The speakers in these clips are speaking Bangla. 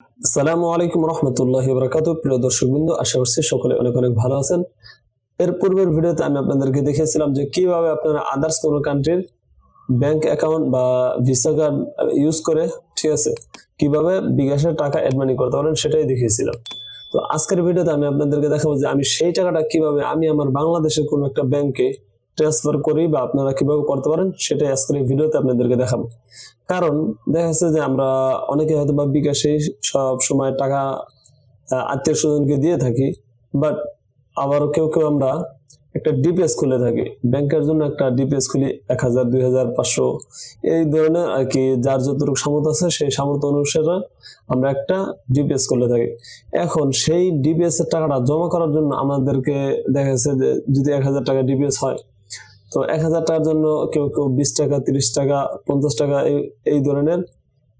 আসসালামু আলাইকুম রহমতুল্লাহ বরকাত প্রিয় দর্শক বিন্দু আশা করছি সকলে অনেক অনেক ভালো আছেন। এর পূর্বের ভিডিওতে আমি আপনাদেরকে দেখিয়েছিলাম যে কীভাবে আপনারা আদার্স কোনো কান্ট্রির ব্যাংক অ্যাকাউন্ট বা ভিসা কার্ড ইউজ করে, ঠিক আছে, কীভাবে বিকাশের টাকা অ্যাড মানি করতে পারেন সেটাই দেখিয়েছিলাম। তো আজকের ভিডিওতে আমি আপনাদেরকে দেখাবো যে আমি সেই টাকাটা কীভাবে আমি আমার বাংলাদেশের কোনো একটা ব্যাংকে ট্রান্সফার করি বা আপনারা কীভাবে করতে পারেন, সেটা আজকের ভিডিওতে আপনাদেরকে দেখাবো। কারণ দেখা যাচ্ছে যে আমরা অনেকে হয়তো বা বিকাশে সব সময় টাকা আত্মীয় স্বজনকে দিয়ে থাকি বাট আবার কেউ কেউ আমরা একটা ডিপিএস খুলে থাকি। ব্যাংকের জন্য একটা ডিপিএস খুলি এক হাজার, দুই হাজার, পাঁচশো। এই ধরনের আর কি যার যতটুকু সামর্থ্য আছে, সেই সামর্থ্য অনুসারে আমরা একটা ডিপিএস খুলে থাকি। এখন সেই ডিপিএস এর টাকাটা জমা করার জন্য আমাদেরকে দেখা যাচ্ছে যে যদি এক হাজার টাকা ডিপিএস হয় তো এক হাজার টাকার জন্য কেউ কেউ বিশ টাকা, তিরিশ টাকা, পঞ্চাশ টাকা এই ধরনের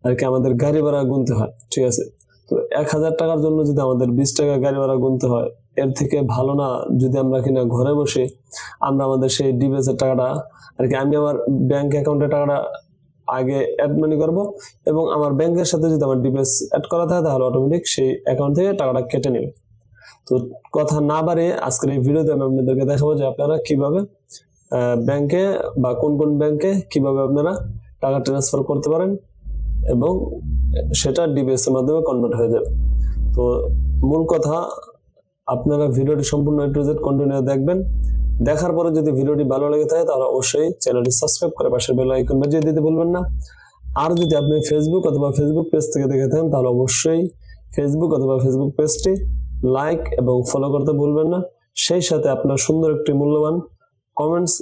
আর কি আমাদের গাড়ি ভাড়া গুনতে হয়, ঠিক আছে? তো এক হাজার টাকার জন্য যদি আমাদের বিশ টাকা গাড়ি ভাড়া গুনতে হয়, এর থেকে ভালো না যদি আমরা কিনা ঘরে বসে আমরা আমাদের সেই ডিবিএস এর টাকাটা আর কি আমি আমার ব্যাংক অ্যাকাউন্টের টাকাটা আগে অ্যাড মানি করব এবং আমার ব্যাংকের সাথে যদি আমার ডিবিএস অ্যাড করা থাকে তাহলে অটোমেটিক সেই অ্যাকাউন্ট থেকে টাকাটা কেটে নেবে। তো কথা না বাড়িয়ে আজকের এই ভিডিওতে আমি আপনাদেরকে দেখাবো যে আপনারা কীভাবে ব্যাংকে বা কোন কোন ব্যাংকে কীভাবে আপনারা টাকা ট্রান্সফার করতে পারেন এবং সেটা ডিবিএস এর মাধ্যমে কনভার্ট হয়ে যাবে। তো মূল কথা, আপনারা ভিডিওটি সম্পূর্ণ টু জেড কন্টিনিউ দেখবেন। দেখার পরে যদি ভিডিওটি ভালো লেগে থাকে, তাহলে অবশ্যই চ্যানেলটি সাবস্ক্রাইব করে পাশের বেল আইকন বাজিয়ে দিতে ভুলবেন না। আর যদি আপনি ফেসবুক অথবা ফেসবুক পেজ থেকে দেখে থাকেন, তাহলে অবশ্যই ফেসবুক অথবা ফেসবুক পেজটি লাইক এবং ফলো করতে ভুলবেন না। সেই সাথে আপনার সুন্দর একটি মূল্যবান কমেন্টস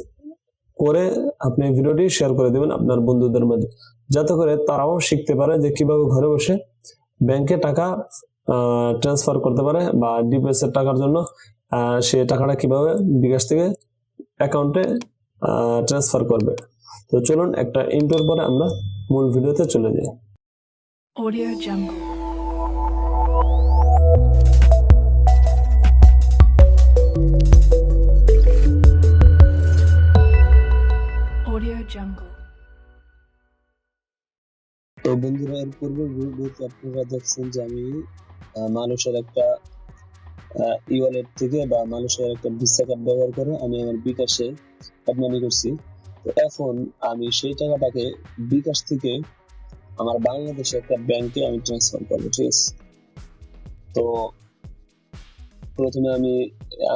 করে আপনি ভিডিওটি শেয়ার করে দেবেন আপনার বন্ধুদের মাঝে যাতে করে তারাও শিখতে পারে যে কীভাবে ঘরে বসে ব্যাংকে টাকা ট্রান্সফার করতে পারে বা ডিপিএস এর টাকার জন্য সে টাকাটা কীভাবে বিকাশ থেকে অ্যাকাউন্টে ট্রান্সফার করবে। তো চলুন একটা ইন্টোর পরে আমরা মূল ভিডিওতে চলে যাই। Audio Jungle. Jungle. তো বন্ধুরা এর পূর্বে ভিডিওতে আপনারা দেখছেন যে আমি মানুষের একটা ই ওয়ালেট থেকে বা মানুষের একটা ভিসা কার্ড ব্যবহার করে আমি আমার বিকাশে অ্যাডমানি করছি। তো এখন আমি সেই টাকাটাকে বিকাশ থেকে আমার বাংলাদেশের একটা ব্যাংকে আমি ট্রান্সফার করব, ঠিক আছে? তো প্রথমে আমি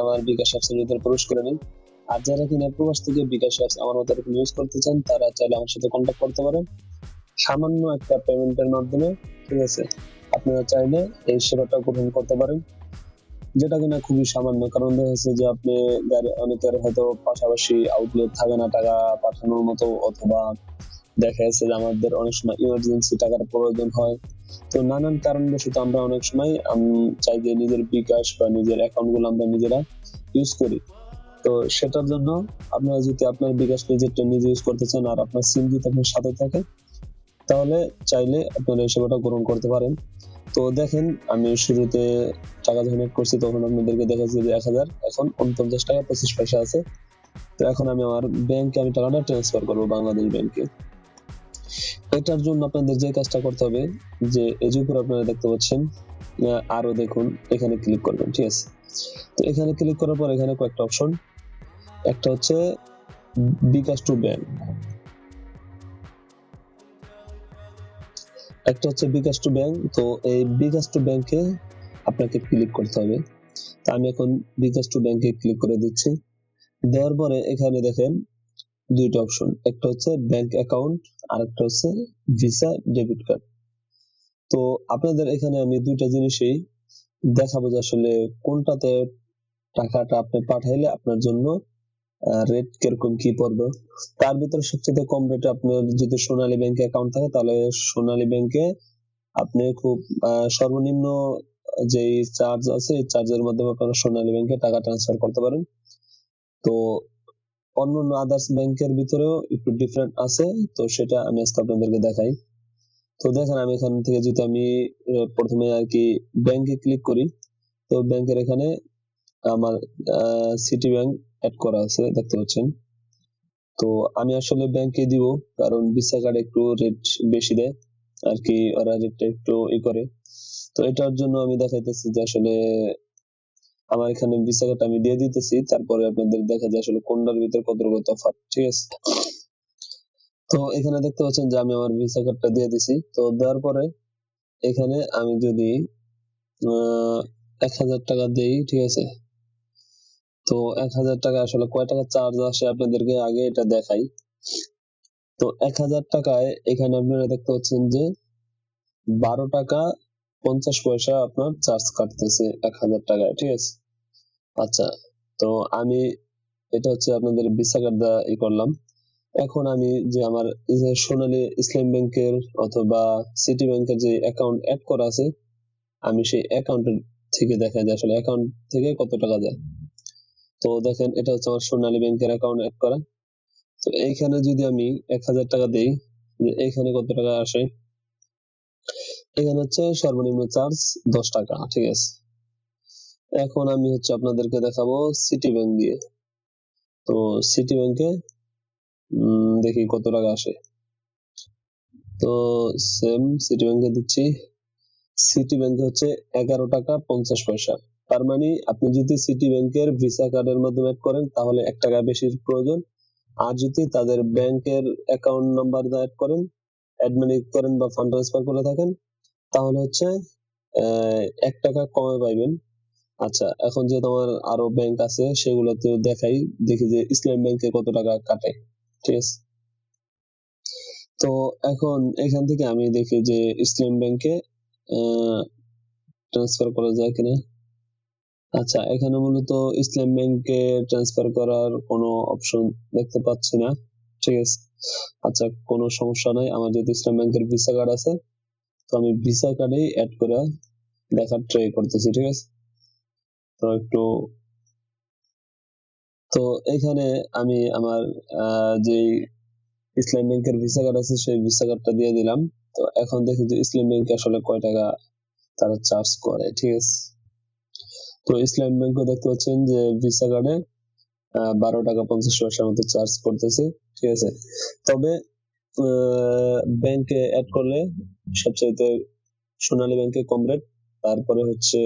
আমার বিকাশ অ্যাপসের ভিতরে প্রবেশ করে নিই। আর যারা কিনা প্রবাস থেকে বিকাশ অ্যাপস আমার মতো এরকম ইউজ করতে চান, তারা চাইলে আমার সাথে কন্ট্যাক্ট করতে পারেন। সামান্য একটা পেমেন্টের মাধ্যমে, ঠিক আছে? আপনারা চাইলে এই সেবাটা গ্রহণ করতে পারেন। যেটা কিনা খুবই সামান্য, কারণ দেখা যাচ্ছে যে আপনি গাড়ি, অনেকের হয়তো পাশাপাশি আউটলেট থাকে না টাকা পাঠানোর মতো, অথবা দেখা যাচ্ছে যে আমাদের অনেক সময় ইমার্জেন্সি টাকার প্রয়োজন হয়। তো নানান কারণবশত আমরা অনেক সময় চাই যে নিজের বিকাশ বা নিজের অ্যাকাউন্টগুলো আমরা নিজেরা ইউজ করি। তো সেটার জন্য আপনারা যদি আপনার বিকাশ নিজেরটা নিজে ইউজ করতে চান আর আপনার সিম যদি আপনার সাথে থাকে, তাহলে চাইলে আপনারা এই সেবাটা গ্রহণ করতে পারেন। তো দেখেন, আমি শুরুতে টাকা যখন add করছি, তখন আপনাদেরকে দেখাচ্ছি যে এক হাজার, এখন উনপঞ্চাশ টাকা পঁচিশ পয়সা আছে। তো এখন আমি আমার ব্যাংকে আমি টাকাটা ট্রান্সফার করব বাংলাদেশ ব্যাংকে। এটার জন্য আপনাদের যে কাজটা করতে হবে, যে এই যে উপরে আপনারা দেখতে পাচ্ছেন আরও দেখুন, এখানে ক্লিক করবেন, ঠিক আছে? তো এখানে ক্লিক করার পর এখানে কয়েকটা অপশন একটা হচ্ছে বিকাশ টু ব্যাংক। একটা হচ্ছে বিকাশ টু ব্যাংক, তো এই বিকাশ টু ব্যাংকে আপনাকে ক্লিক করতে হবে। তো আমি এখন বিকাশ টু ব্যাংকে ক্লিক করে দিচ্ছি। দেওয়ার পরে এখানে দেখেন দুইটা অপশন, একটা হচ্ছে ব্যাংক অ্যাকাউন্ট আর একটা হচ্ছে ভিসা ডেবিট কার্ড। তো আপনাদের এখানে আমি দুইটা জিনিসই দেখাবো যে আসলে কোনটাতে টাকাটা আপনি পাঠাইলে আপনার জন্য রেট কীরকম কি পড়বে? তার ভিতরে সবচেয়ে কম রেটে আপনার যদি সোনালী ব্যাংকে অ্যাকাউন্ট থাকে, তাহলে সোনালী ব্যাংকে আপনি খুব সর্বনিম্ন যে চার্জ আছে, এই চার্জের মাধ্যমে আপনারা সোনালী ব্যাংকে টাকা ট্রান্সফার করতে পারেন। তো অন্যান্য আদার্স ব্যাংকের ভিতরেও একটু ডিফারেন্ট আছে, তো সেটা আমি আজকে আপনাদেরকে দেখাই। তো দেখেন, আমি এখান থেকে যদি আমি প্রথমে আর কি ব্যাংকে ক্লিক করি, তো ব্যাংকের এখানে আমার সিটি ব্যাংক অ্যাড করা আছে, দেখতে পাচ্ছেন। তো আমি আসলে ব্যাংকে দিব, কারণ ভিসা কার্ড একটু রেট বেশি দেয়, আর কি ওরা রেটটা একটু ই করে। তো এটার জন্য আমি দেখাইতেছি যে আসলে আমার এখানে ভিসা কার্ড আমি দিয়ে দিতেছি, তারপরে আপনাদের দেখা যায় আসলে কোনটার ভিতর কত রকম তফাৎ, ঠিক আছে? তো এখানে দেখতে পাচ্ছেন যে আমি আমার ভিসা কার্ডটা দিয়ে দিছি। তো দেওয়ার পরে এখানে আমি যদি এক হাজার টাকা দেই, ঠিক আছে? তো এক হাজার টাকা আসলে কয় টাকা চার্জ আসে আপনাদেরকে আগে এটা দেখাই। তো এক হাজার টাকায় এখানে আপনারা দেখতে পাচ্ছেন যে বারো টাকা পঞ্চাশ পয়সা আপনার চার্জ কাটতেছে এক হাজার টাকায়, ঠিক আছে? আচ্ছা তো আমি এটা হচ্ছে আপনাদের ভিসা ই করলাম। এখন আমি যে আমার সোনালী ইসলাম ব্যাংকের অথবা সিটি ব্যাংকের যে অ্যাকাউন্ট অ্যাড করা আছে, আমি সেই অ্যাকাউন্টের থেকে দেখা যায় আসলে অ্যাকাউন্ট থেকে কত টাকা যায়। তো দেখেন, এটা হচ্ছে আমার সোনালী ব্যাংকের অ্যাকাউন্ট অ্যাড করা। তো এইখানে যদি আমি এক হাজার টাকা দিই, যে এইখানে কত টাকা আসে? এখানে হচ্ছে সর্বনিম্ন চার্জ দশ টাকা, ঠিক আছে? এখন আমি হচ্ছে আপনাদেরকে দেখাবো সিটি ব্যাংক দিয়ে। তো সিটি ব্যাংকে দেখি কত টাকা আসে। তো সেম সিটি ব্যাংকে দিচ্ছি। সিটি ব্যাংকে হচ্ছে এগারো টাকা পঞ্চাশ পয়সা। তার মানে আপনি যদি সিটি ব্যাংকের ভিসা কার্ডের মাধ্যমে অ্যাড করেন, তাহলে এক টাকা বেশির প্রয়োজন। আর যদি তাদের ব্যাংকের অ্যাকাউন্ট নাম্বার অ্যাড করেন অ্যাডমিন করেন বা ফান্ড ট্রান্সফার করে থাকেন, তাহলে হচ্ছে এক টাকা কমে পাইবেন। আচ্ছা এখন যে তোমার আরও ব্যাংক আছে, সেগুলোতেও দেখাই, দেখি যে ইসলাম ব্যাংকে কত টাকা কাটে। ঠিক আছে? তো এখন এখান থেকে আমি দেখি যে ইসলাম ব্যাংকে ট্রান্সফার করা যায় কিনা। আচ্ছা এখানে মূলত ইসলাম ব্যাংকে ট্রান্সফার করার কোনো অপশন দেখতে পাচ্ছি না। ঠিক আছে। আচ্ছা কোনো সমস্যা নাই। আমার যেহেতু ইসলাম ব্যাংকের ভিসা কার্ড আছে, তো আমি ভিসা কার্ডেই অ্যাড করে দেখার ট্রাই করতেছি, ঠিক আছে? তো একটু তো এখানে আমি আমার যে ইসলাম ব্যাংকের ভিসা কার্ড আছে, সেই ভিসা কার্ডটা দিয়ে দিলাম। তো এখন দেখি যে ইসলাম ব্যাংকে আসলে কয় টাকা তারা চার্জ করে, ঠিক আছে? তো ইসলাম ব্যাংকে দেখতে পাচ্ছেন যে ভিসা কার্ডে বারো টাকা পঞ্চাশ পয়সার মতো চার্জ করতেছে, ঠিক আছে? তবে ব্যাংকে অ্যাড করলে সবচাইতে সোনালী ব্যাংকে কম রেট তারপরে হচ্ছে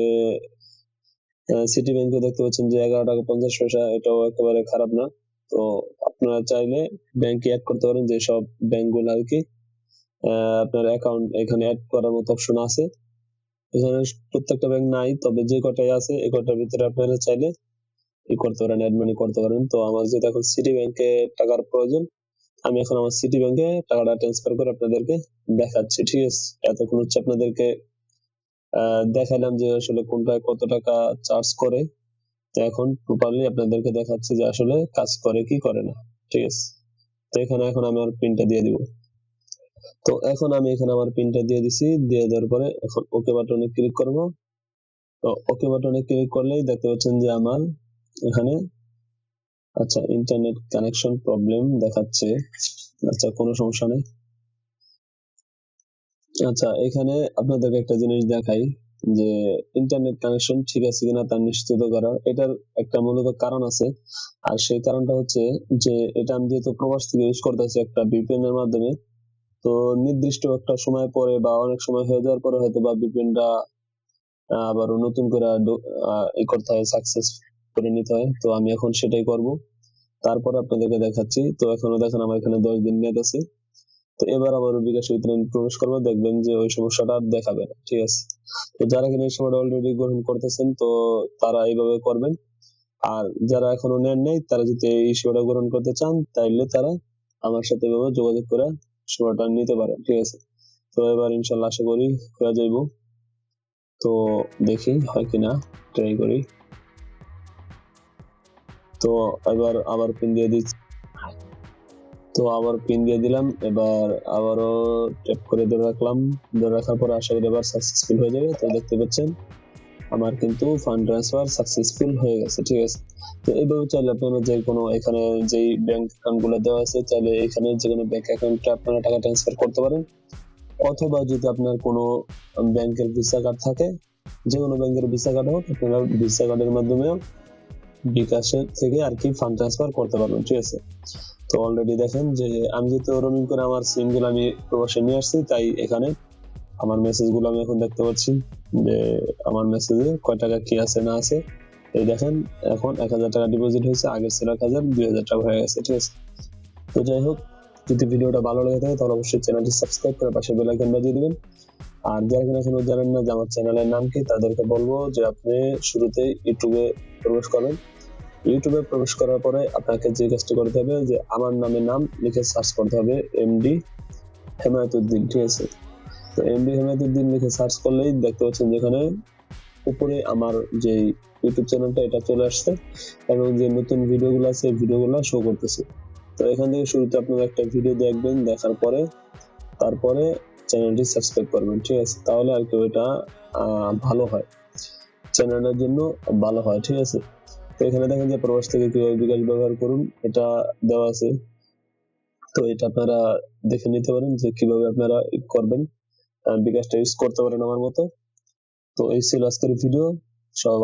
সিটি ব্যাংকে দেখতে পাচ্ছেন যে এগারো টাকা পঞ্চাশ পয়সা, এটাও একেবারে খারাপ না। তো আপনারা চাইলে ব্যাংকে অ্যাড করতে পারেন যেসব ব্যাংকগুলো আর কি। আপনার অ্যাকাউন্ট এখানে অ্যাড করার মতো অপশন আছে। এখানে প্রত্যেকটা ব্যাংক নাই, তবে যে কটাই আছে, এই কটার ভিতরে আপনারা চাইলে ই করতে পারেন অ্যাডমিনি করতে পারেন। তো আমার যেহেতু এখন সিটি ব্যাংকে টাকার প্রয়োজন, আমি এখন আমার সিটি ব্যাংকে টাকাটা ট্রান্সফার করে আপনাদেরকে দেখাচ্ছি, ঠিক আছে? এতক্ষণ হচ্ছে আপনাদেরকে দেখালাম যে আসলে কোনটায় কত টাকা চার্জ করে। তো এখন প্রপারলি আপনাদেরকে দেখাচ্ছি যে আসলে কাজ করে কি করে না, ঠিক আছে? তো এখানে এখন আমি আমার পিনটা দিয়ে দিব। তো এখন আমি এখানে আমার পিনটা দিয়ে দিছি, দিয়ে দেওয়ার পরে এখন ওকে বাটনে ক্লিক করব। তো ওকে বাটনে ক্লিক করলেই দেখতে পাচ্ছেন যে আমার এখানে আচ্ছা ইন্টারনেট কানেকশন প্রবলেম দেখাচ্ছে। আচ্ছা কোনো সমস্যা নেই। আচ্ছা এখানে আপনাদেরকে একটা জিনিস দেখাই যে ইন্টারনেট কানেকশন ঠিক আছে কিনা তা নিশ্চিত করা এটার একটা মূলত কারণ আছে। আর সেই কারণটা হচ্ছে যে এটা আমি যেহেতু প্রবাস থেকে ইউজ করতেছি একটা ভিপিএন এর মাধ্যমে তো নির্দিষ্ট একটা সময় পরে বা অনেক সময় হয়ে যাওয়ার পরে হয়তো বা ভিপিএনটা আবার নতুন করে ঢু- আহ, ই করতে হয় সাকসেস করে নিতে হয়। তো আমি এখন সেটাই করব। তারপর আপনাদেরকে দেখাচ্ছি। তো এখনও দেখেন আমার এখানে দশ দিন মেয়াদ আছে। তো এবার আবার বিকাশ আমি প্রবেশ করব। দেখবেন যে ওই সমস্যাটা আর দেখাবে না। ঠিক আছে? তো যারা কিনা এই সময়টা অলরেডি গ্রহণ করতেছেন তো তারা এইভাবে করবেন। আর যারা এখনও নেন নাই তারা যদি এই সেবাটা গ্রহণ করতে চান তাইলে তারা আমার সাথে যোগাযোগ করে সেবাটা নিতে পারে, ঠিক আছে? তো এবার ইনশাল্লাহ আশা করি হয়ে যাইব। তো দেখি হয় কিনা ট্রাই করি। তো এবার আবার পিন দিয়ে দিচ্ছি। তো আবার পিন দিয়ে দিলাম, এবার আবারও ট্যাপ করে ধরে রাখলাম। ধরে রাখার পর আশা করি এবার সাকসেসফুল হয়ে যাবে, তো দেখতে পাচ্ছেন। আমার কিন্তু ফান্ড ট্রান্সফার সাকসেসফুল হয়ে গেছে, ঠিক আছে? তো এইভাবে চাইলে আপনারা যে কোনো এখানে যেই ব্যাংক অ্যাকাউন্টগুলো দেওয়া আছে, চাইলে এখানে যে কোনো ব্যাংক অ্যাকাউন্টে আপনারা টাকা ট্রান্সফার করতে পারেন। অথবা যদি আপনার কোনো ব্যাংকের ভিসা কার্ড থাকে, যে কোনো ব্যাংকের ভিসা কার্ড হোক, আপনারা ভিসা কার্ডের মাধ্যমেও বিকাশের থেকে আর কি ফান্ড ট্রান্সফার করতে পারবেন, ঠিক আছে? তো অলরেডি দেখেন যে আমি যেহেতু রোমিং করে আমার সিমগুলো আমি প্রবাসে নিয়ে আসছি, তাই এখানে আমার মেসেজগুলো আমি এখন দেখতে পাচ্ছি। যে আমার মেসেজে কয় টাকা কি আছে, না আছে, এই দেখেন, এখন এক হাজার টাকা ডিপোজিট হয়েছে, আগের ছিল এক হাজার, দুই হাজার টাকা হয়ে গেছে, ঠিক আছে? তো যাই হোক, যদি ভিডিওটা ভালো লেগে থাকে, তাহলে অবশ্যই চ্যানেলটি সাবস্ক্রাইব করে পাশে বেল আইকন বাজিয়ে দিবেন। আর যারা কিনা এখনও জানেন না যে আমার চ্যানেলের নাম কি, তাদেরকে বলব যে আপনি শুরুতেই ইউটিউবে প্রবেশ করেন ইউটিউবে প্রবেশ করার পরে আপনাকে যে কাজটি করতে হবে, যে আমার নামে নাম লিখে সার্চ করতে হবে এমডি হেমায়তুদ্দিন ঠিক আছে? তো এমডি হেমায়তুদ্দিন লিখে সার্চ করলেই দেখতে পাচ্ছেন যেখানে উপরে আমার যে ইউটিউব চ্যানেলটা এটা চলে আসছে এবং যে নতুন ভিডিওগুলো আছে ভিডিওগুলো শো করতেছে। তো এখান থেকে শুরুতে আপনারা একটা ভিডিও দেখবেন, দেখার পরে তারপরে চ্যানেলটি সাবস্ক্রাইব করবেন, ঠিক আছে? তাহলে আর কি ওইটা ভালো হয়। চ্যানেলের জন্য ভালো হয়, ঠিক আছে? তো এখানে দেখেন যে প্রবাস থেকে কীভাবে বিকাশ ব্যবহার করুন, এটা দেওয়া আছে। তো এটা আপনারা দেখে নিতে পারেন যে কীভাবে আপনারা করবেন। বিকাশটা ইউজ করতে পারেন আমার মতো। তো এই ছিল আজকের ভিডিও সবাই